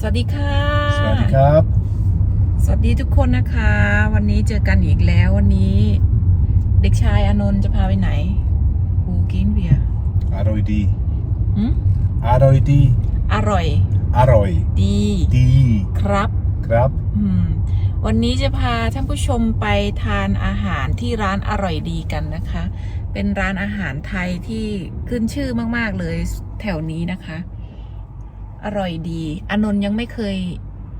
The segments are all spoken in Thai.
สวัสดีค่ะ สวัสดีครับ สวัสดีทุกคนนะคะ วันนี้เจอกันอีกแล้ววันนี้ เด็กชายอานนท์จะพาไปไหนปูกินเบียร์อร่อยดีหึอร่อยดีอร่อย อร่อยดี ดีครับ ครับอืม วันนี้จะพาท่านผู้ชมไปทานอาหารที่ร้านอร่อยดีกันนะคะ เป็นร้านอาหารไทยที่ขึ้นชื่อมาก ๆ เลยแถวนี้นะคะ อร่อยดี อนนท์ยังไม่เคย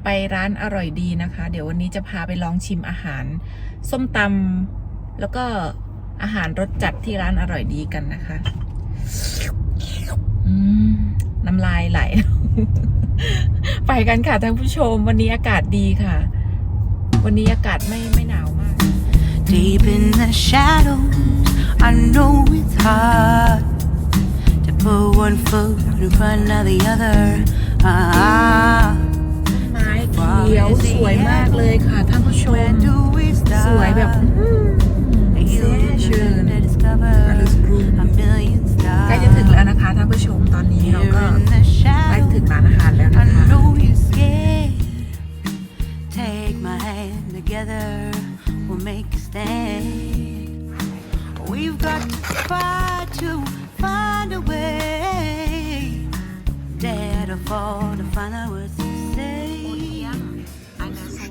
ไปร้านอร่อยดีนะคะ เดี๋ยววันนี้จะพาไปลองชิมอาหาร ส้มตำแล้วก็อาหารรสจัดที่ร้านอร่อยดีกันนะคะน้ำลายไหล ไปกันค่ะท่านผู้ชม วันนี้อากาศดีค่ะ วันนี้อากาศไม่ไม่หนาวมาก Deep in the shadows, I know it's hard put one foot in front of the other.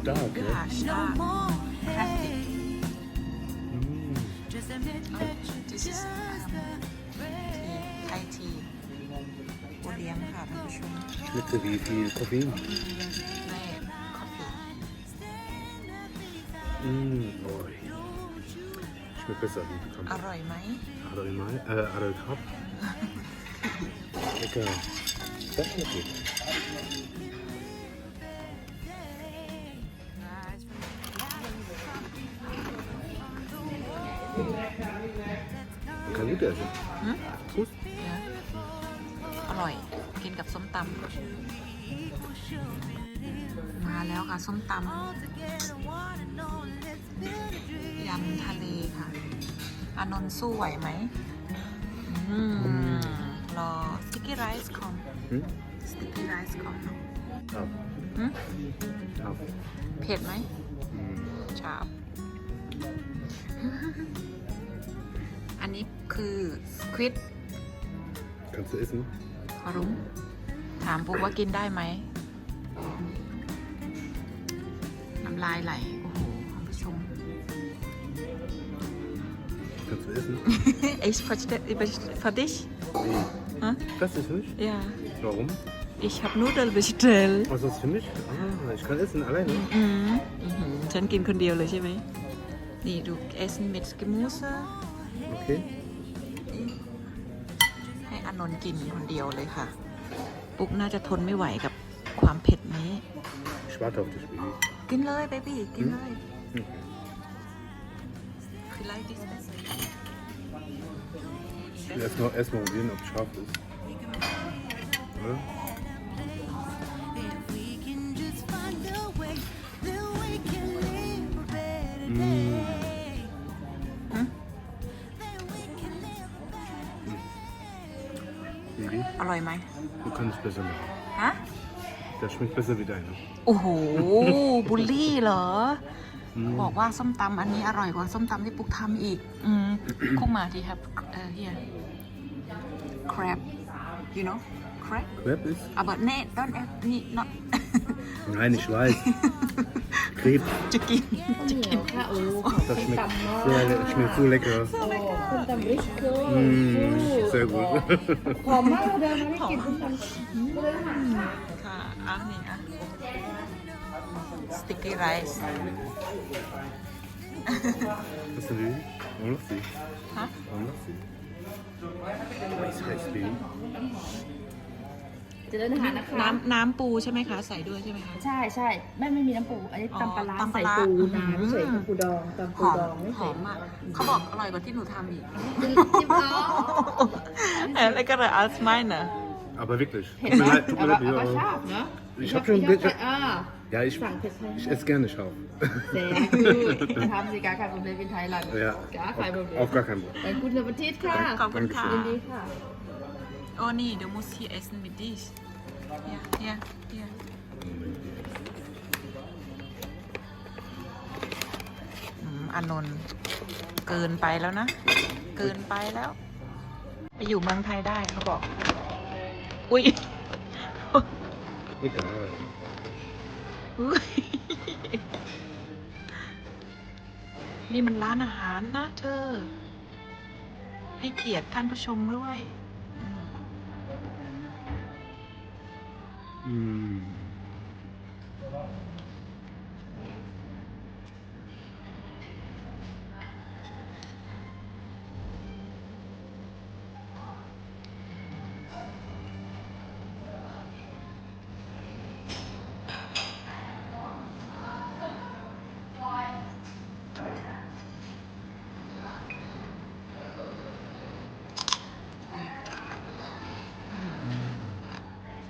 Stark, ne? No more hate. Just admit that you're This is, just um, afraid. ไทยทีโอเลี้ยงค่ะท่านผู้ชม Schmeckt so wie viel Koffein. แม่คอฟฟี่ Mm, oh. Schmeckt besser wie อ Koffein. ร่อยไหม Aroy Mai, äh, Aroy Krab. Lecker. Das ist gut. Kann gut essen. Gut. เนี่ยอร่อย กินกับส้มตำมาแล้วค่ะ ส้มตำยำทะเลค่ะ อานนท์สู้ไหวไหมอืมรอสติกกี้ไรซ์คอม Hm? สติกกี้ไรซ์คอม Ab. หืม Ab. เผ็ดไหม Mm. ชาบ นนี้คือสควิด Kannst du essen? พอรุ้งถามปุ๊กว่ากินได้ไหม น้ำลายไหล โอ้โหคุณผู้ชม Kannst du essen? Ich verstehe für dich Nee. Hä? Das ist nicht? ja Warum? ich habe Nudeln bestellt Was ist das für mich? Ah, ich kann essen alleine. อืมอื้อหือฉันกินคนเดียวเลยใช่ไหม นี่ดู Essen mit Gemüse Okay. ให้อานนท์กินคนเดียวเลยค่ะ ปุ๊กน่าจะทนไม่ไหวกับความเผ็ดนี้ Ich warte auf dich, Baby. กินเลยเบบี้กินเลยอืมคือไลฟ์ดิสเ Ich will erst mal, erst mal probieren, ob es scharf ist. Oder? อร่อยไหม du kannst besser machen. ฮะ Der schmeckt besser wie deiner. โอ้โห บุลลี่เหรอ Mm. บอกว่าส้มตำอันนี้อร่อยกว่าส้มตำที่ปุ๊กทำอีก อืม คุกมาทีครับเออ here crab you know crab Crab ist? aber nee don't add me not Nein, ich weiß. Krebs. จะกินเหนียวค่ะโอ้ขอบ Das คุณ schmeckt ตำมาก sehr, le- schmeckt so lecker. คุณตำริชโก้ Mm, sehr gut. หอมมากเลยนะไม่ได้กินคุณตำก็เลยค่ะค่ะอะนี่อะ sticky rice Was ist denn, Baby? Warum lachst du? ฮะ Warum lachst du? Weiß, weiß, Baby. เจะเดินอาหารนะคะ น้ำน้ำปูใช่ไหมคะใส่ด้วยใช่ไหมคะ ใช่ใช่แม่ไม่มีน้ำปูอันนี้อ๋อตำปลาร้าตำปใส่ลาร้าปูอืมน้ำเฉยๆปูดองตำหปูอมดองไม่หใส่อมมากเขาบอกอร่อยกว่าที่หนูทำอีก จิ้มจิ้มอ๋อเออแล้วก็เลยอัลไซเมอร์ Aber wirklich. เห็ Tut น mir ไหม leid, tut เอา mir แบบ leid. เอา Baby, ชอ aber- บเนาะ Ich hab schon. ชอบ Ich, อ่า ja, ich, สั่งเผ็ดให้ ich esse gerne scharf. แซ่บทำสิกาขายผมเลยเป็นไทยหลัง ja, กาขายผม auf, เลย auf gar keinen Fall. แต่คุณประเทศค่ะขอบคุณค่ะยินดีค่ะ โอ้นี่ du musst hier essen mit dich hier hier hier อืมอานนท์เกินไปแล้วนะ เกินไปแล้ว ไปอยู่เมืองไทยได้เขาบอก อุ้ย Egal. อุ๊ยนี่มันร้านอาหารนะเธอ ให้เกียรติท่านผู้ชมด้วย Mm.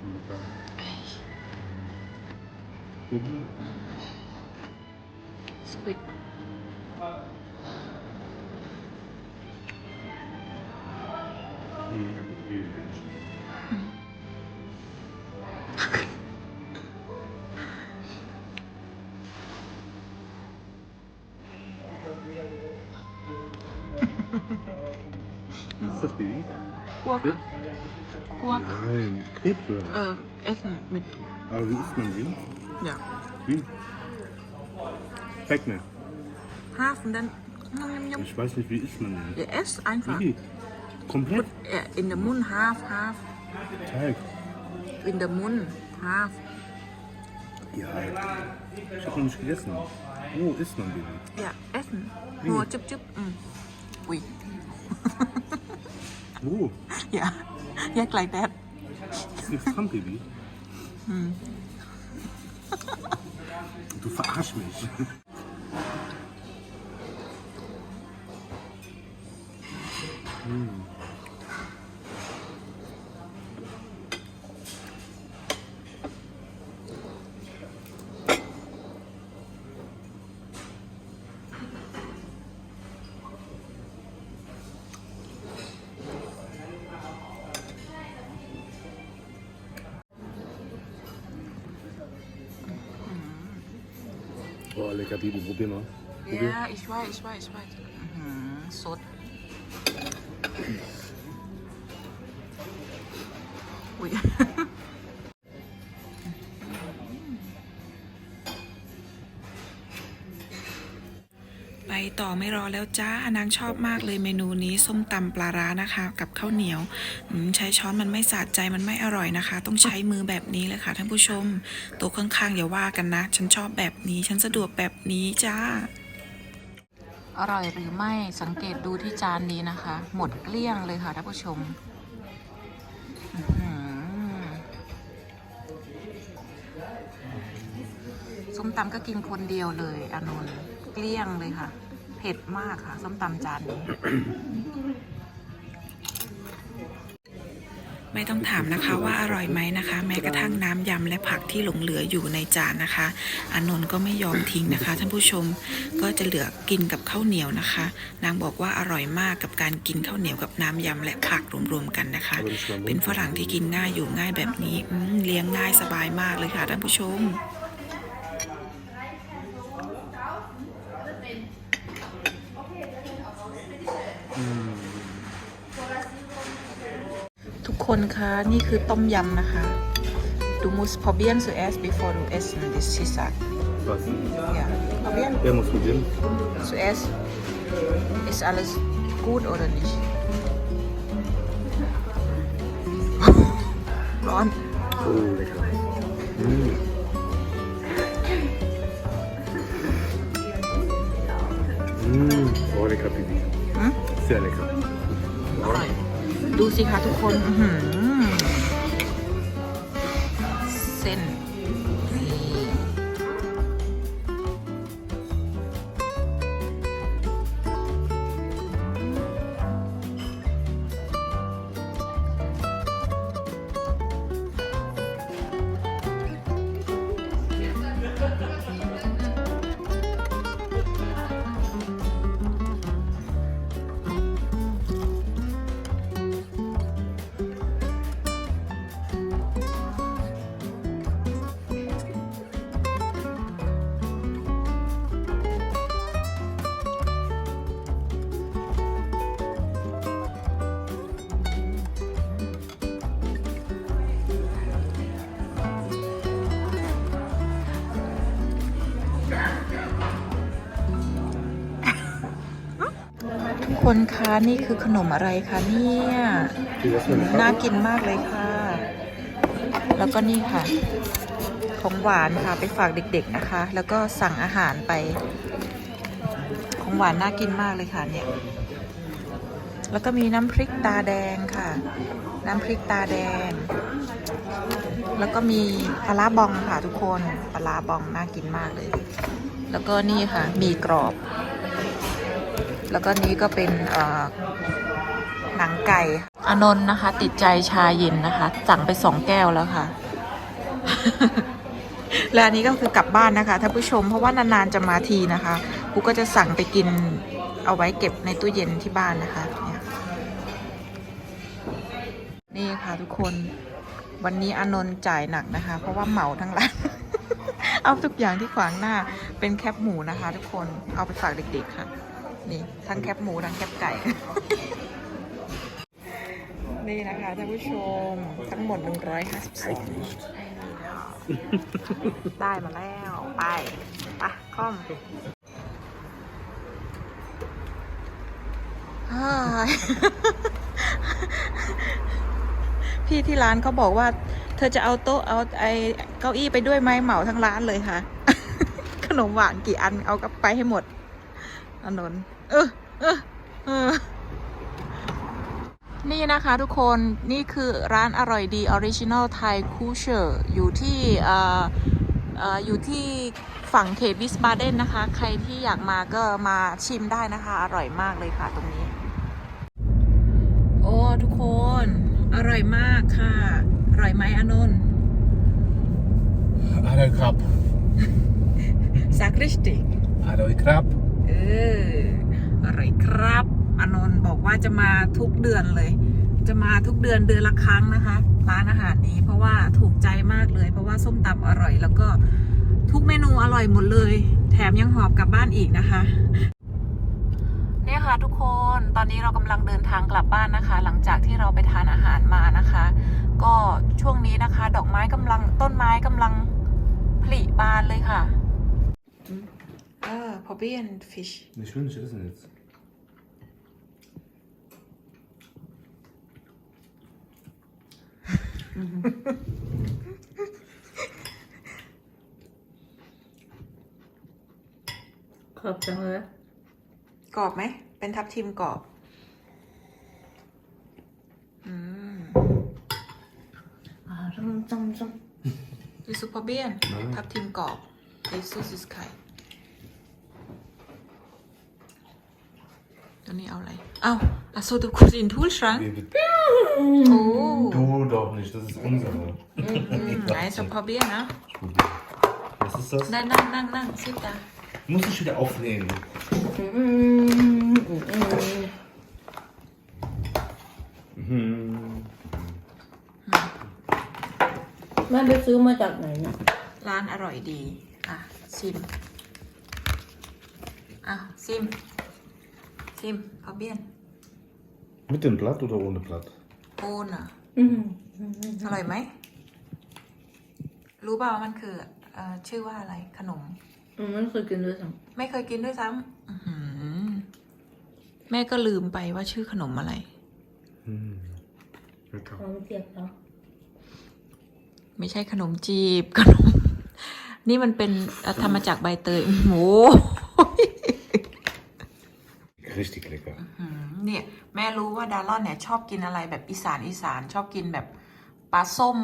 Super. Mhm. สค วิด Was ist das, Baby? กลัว Krebs? กลัว Nein, Krebs. เออเอสมิด Aber wie isst man den? อย่า Wie? Zeig mir. ห้าฟันดันยำยำ Ich weiß nicht, wie isst man den? อย่าเอสอันฝา Wie? Komplett? เอ่อ in the moon half half Teig. in the moon half Ja. Ich hab noch nicht gegessen. Wo isst man den? อย่าเอสหัวจุ๊บจุ๊บอืมอุ้ย Wo? อ Du verarsch mich. โอ้ lecker Baby, probier mal. อย่าอีกว่าอีกว่าอีกว่าสดอุ้ย ต่อไม่รอแล้วจ้านางชอบมากเลยเมนูนี้ส้มตำปลาร้านะคะ กับข้าวเหนียวใช้ช้อนมันไม่สะใจมันไม่อร่อยนะคะ ต้องใช้มือแบบนี้เลยค่ะท่านผู้ชมโต๊ะข้างๆอย่าว่ากันนะ ฉันชอบแบบนี้ฉันสะดวกแบบนี้จ้า อร่อยหรือไม่สังเกตดูที่จานนี้นะคะ หมดเกลี้ยงเลยค่ะท่านผู้ชมส้มตำก็กินคนเดียวเลยอานนท์เกลี้ยงเลยค่ะ เผ็ดมากค่ะ ส้มตำจานนี้ ไม่ต้องถามนะคะว่าอร่อยไหมนะคะ แม้กระทั่งน้ำยำและผักที่หลงเหลืออยู่ในจานนะคะอานนท์ก็ไม่ยอมทิ้งนะคะ ท่านผู้ชมก็จะเหลือกินกับข้าวเหนียวนะคะ นางบอกว่าอร่อยมากกับการกินข้าวเหนียวกับน้ำยำและผักรวมๆกันนะคะ เป็นฝรั่งที่กินง่ายอยู่ง่ายแบบนี้อืมเลี้ยงง่ายสบายมากเลยค่ะท่านผู้ชม คนคะนี่คือต้มยำนะคะ Du musst probieren zuerst bevor du essen das sie sagt Was? ja probieren Wer muss probieren? zuerst ist alles gut oder nicht ร้อน Oh, lecker. Mm. Mm. Oh, lecker, Baby. Hm? Sehr lecker. ดูสิคะทุกคน อื้อหือ คนคะนี่คือขนมอะไรคะเนี่ยน่ากินมากเลยค่ะ แล้วก็นี่ค่ะ ของหวานค่ะไปฝากเด็ก ๆนะคะ แล้วก็สั่งอาหารไป ของหวานน่ากินมากเลยค่ะเนี่ย แล้วก็มีน้ำพริกตาแดงค่ะ น้ำพริกตาแดง แล้วก็มีปลาบองค่ะทุกคนปลาร้าบองน่ากินมากเลย แล้วก็นี่ค่ะ มีกรอบ แล้วก็นี้ก็เป็นหนังไก่อนนท์นะคะ ติดใจชาเย็นนะคะ สั่งไปสองแก้วแล้วค่ะ และอันนี้ก็คือกลับบ้านนะคะท่านผู้ชมเพราะว่านานๆจะมาทีนะคะกูก็จะสั่งไปกินเอาไว้เก็บในตู้เย็นที่บ้านนะคะเนี่ยนี่ค่ะทุกคนวันนี้อนนท์จ่ายหนักนะคะ เพราะว่าเหมาทั้งร้านเอาทุกอย่างที่ขวางหน้าเป็นแคบหมูนะคะ ทุกคนเอาไปฝากเด็กๆค่ะ นี่ทั้งแคบหมูทั้งแคบไก่ นี่นะคะท่านผู้ชมทั้งหมด 152 ได้มาแล้ว ไปไปคอมพี่ที่ร้านเขาบอกว่า เธอจะเอาโต๊ะเอาไอเก้าอี้ไปด้วยไหมเหมาทั้งร้านเลยค่ะ ขนมหวานกี่อันเอากลับไปให้หมดอนนท์ เออเออเออนี่นะคะทุกคนนี่คือร้านอร่อยดีออริจิน l ลไทยคูเชอร์อยู่ที่เอ่อเอ่ออยู่ที่ฝั่งเขตวิสบาเดนนะคะ ใครที่อยากมาก็มาชิมได้นะคะ อร่อยมากเลยค่ะตรงนี้ โอ้ทุกคน อร่อยมากค่ะ อร่อยไหมอานนท์ Adel Krab. ซักริสติก Adel Krab. เออ อร่อยครับอานนท์บอกว่าจะมาทุกเดือนเลย จะมาทุกเดือนเดือนละครั้งนะคะ ร้านอาหารนี้เพราะว่าถูกใจมากเลย เพราะว่าส้มตำอร่อย แล้วก็ทุกเมนูอร่อยหมดเลย แถมยังหอบกลับบ้านอีกนะคะเนี่ยค่ะทุกคนตอนนี้เรากำลังเดินทางกลับบ้านนะคะ หลังจากที่เราไปทานอาหารมานะคะ ก็ช่วงนี้นะคะ ดอกไม้กำลังต้นไม้กำลังผลิบานเลยค่ะ เออ probieren fish Nicht will nicht essen jetzt. Kopf dann, oder? กรอบไหม เป็นทับทิมกรอบ อืม Ah, rum, rum, rum. ดิซูปเบียนอืมทับทิมกรอบดิซูซิสไข่ ตัวนี้เอาอะไร เอ้าอะโซตูคุซินทูลชรัง Wie bitte? โอ้ Du doch nicht, das ist unsere. ไหนซูปเบียนนะ Was ist das? ได้นั่งนั่งนั่งซิตา Muss ich wieder aufnehmen. Mhm. แม่ไปซื้อมาจากไหนเนี่ยร้านอร่อยดี อะชิม อะ ซิม ซิมพอเบียน Mit dem Blatt oder ohne Blatt? โอนอะอืมอร่อยไหม รู้เปล่าว่ามันคือเออชื่อว่าอะไรขนมอืมไม่เคยกินด้วยซ้ไม่เคยกินด้วยซ้ำอื้อหือแม่ก็ลืมไปว่าชื่อขนมอะไร Hm. ำ Lecker. ของเจ็บแล้วไม่ใช่ขนมจีบขนม นี่มันเป็นเอ่อทำมาจากใบเตยโอ้โห Richtig lecker. อืมเนี่ย แม่ รู้ว่าดารอนเนี่ยชอบกินอะไรแบบอีสานอีสานชอบกินแบบปลาส้ม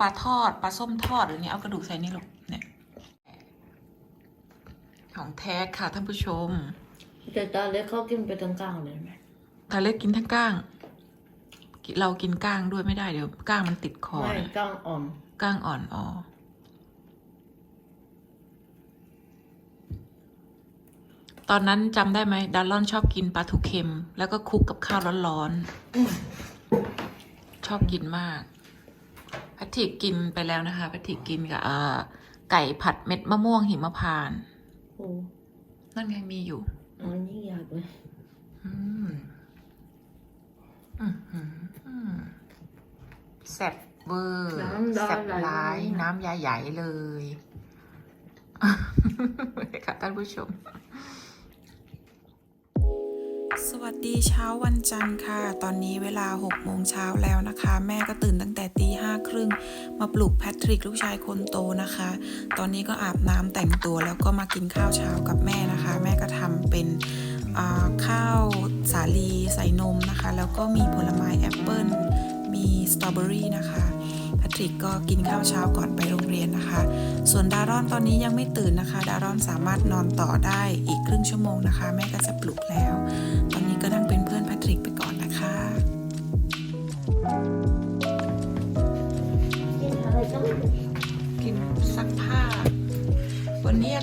ปลาทอดปลาส้มทอดหรือเนี่ยเอากระดูกใส่นี่ลูกเนี่ยของแท้ค่ะท่านผู้ชมแต่ตอนเล็กเขากินไปทั้งกลางเลยไหมทาเล็กกินทั้งก้าง เรากินก้างด้วยไม่ได้เดี๋ยวก้างมันติดคอไม่นะกลางอ่อน ก้างอ่อนอ๋อ ตอนนั้นจำได้ไหมดารอนชอบกินปลาทูเค็ม แล้วก็คลุกกับข้าวร้อนๆชอบกินมากแพทริกกินไปแล้วนะคะแพทริกกินกับเอ่อไก่ผัดเม็ดมะม่วงหิมพานต์โอ้นั่นไงมีอยู่อันนี้อยากเลยอืมอืมอืมอืมแซ่บเวอร์น้ำลายแซ่บไหล ร้ายเลยนะน้ำยาใหญ่เลย ค่ะท่านผู้ชม วัสวัสดีเช้าวันจันทร์ค่ะ ตอนนี้เวลา6โมงเช้าแล้วนะคะ แม่ก็ตื่นตั้งแต่ตีห้าครึ่งมาปลุกแพทริกลูกชายคนโตนะคะ ตอนนี้ก็อาบน้ำแต่งตัวแล้วก็มากินข้าวเช้ากับแม่นะคะ แม่ก็ทำเป็นข้าวสาลีใส่นมนะคะ แล้วก็มีผลไม้แอปเปิลมีสตรอเบอรี่นะคะแพทริกก็กินข้าวเช้าก่อนไปโรงเรียนนะคะ ส่วนดารอนตอนนี้ยังไม่ตื่นนะคะ ดารอนสามารถนอนต่อได้อีกครึ่งชั่วโมงนะคะ แม่ก็จะปลุกแล้วตอน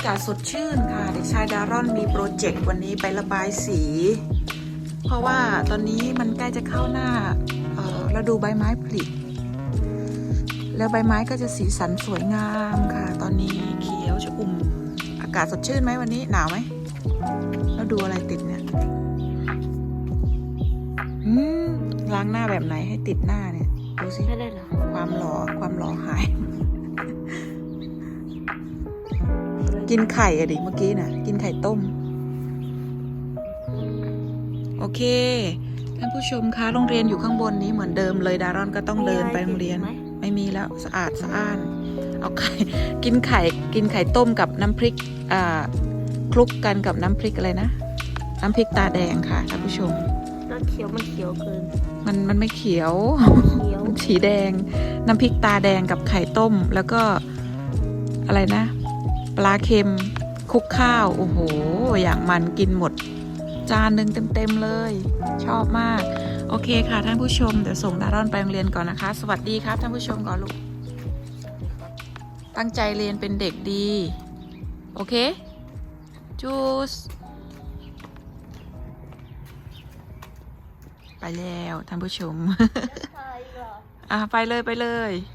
วันนี้อากาศสดชื่นค่ะ เด็กชายดารอนมีโปรเจกต์วันนี้ไประบายสี เพราะว่าตอนนี้มันใกล้จะเข้าหน้าเอ่อฤดูใบไม้ผลิแล้วใบไม้ก็จะสีสันสวยงามค่ะ ตอนนี้เขียวชอุ่ม อากาศสดชื่นไหมวันนี้หนาวไหมแล้วดูอะไรติดเนี่ยอืมล้างหน้าแบบไหนให้ติดหน้าเนี่ย ดูสิไม่ได้เหรอความหล่อความหล่อหาย กินไข่อะดิเมื่อกี้น่ะ กินไข่ต้ม โอเค ท่านผู้ชมคะโรงเรียนอยู่ข้างบนนี้เหมือนเดิมเลยดารอนก็ต้องเดินไปโรงเรียนมีอะไรติดไหมไม่มีแล้วสะอาดสะอ้าน เอาไข่ กินไข่ กินไข่ต้มกับน้ำพริกอ่าคลุกกันกับน้ำพริกอะไรนะ น้ำพริกตาแดงค่ะท่านผู้ชมแล้วเขียวมันเขียวเกิน มันมันไม่เขียวเขียวสีแดง น้ำพริกตาแดงกับไข่ต้ม แล้วก็อะไรนะ ปลาเค็มคลุกข้าว โอ้โห อย่างมันกินหมด จานหนึ่งเต็มๆเลย ชอบมาก โอเคค่ะท่านผู้ชม เดี๋ยวส่งดารอนไปโรงเรียนก่อนนะคะ สวัสดีครับท่านผู้ชมก่อนลูก ตั้งใจเรียนเป็นเด็กดี โอเค จูส ไปแล้วท่านผู้ชม อะไปเลยไปเลยไ